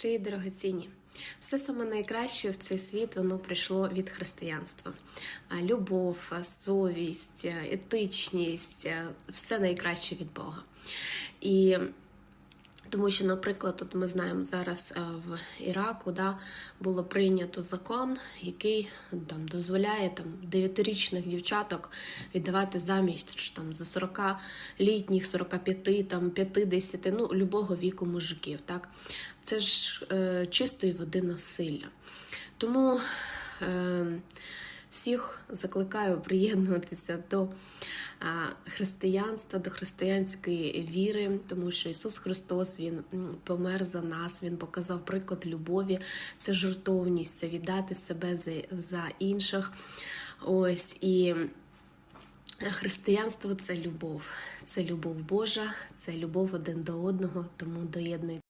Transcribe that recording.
Привіт, дорогоцінні! Все саме найкраще в цей світ воно прийшло від християнства. Любов, совість, етичність все найкраще від Бога. І тому що, наприклад, от ми знаємо зараз е, в Іраку да, було прийнято закон, який там дозволяє там дев'ятирічних дівчаток віддавати заміж там за 40-літніх, 45, там 50, ну любого віку мужиків. Так це ж е, чистої води насилля. Тому е, всіх закликаю приєднуватися до християнства, до християнської віри, тому що Ісус Христос Він помер за нас, Він показав приклад любові, це жертовність, це віддати себе за, за інших. Ось і християнство це любов, це любов Божа, це любов один до одного, тому доєднуйтесь.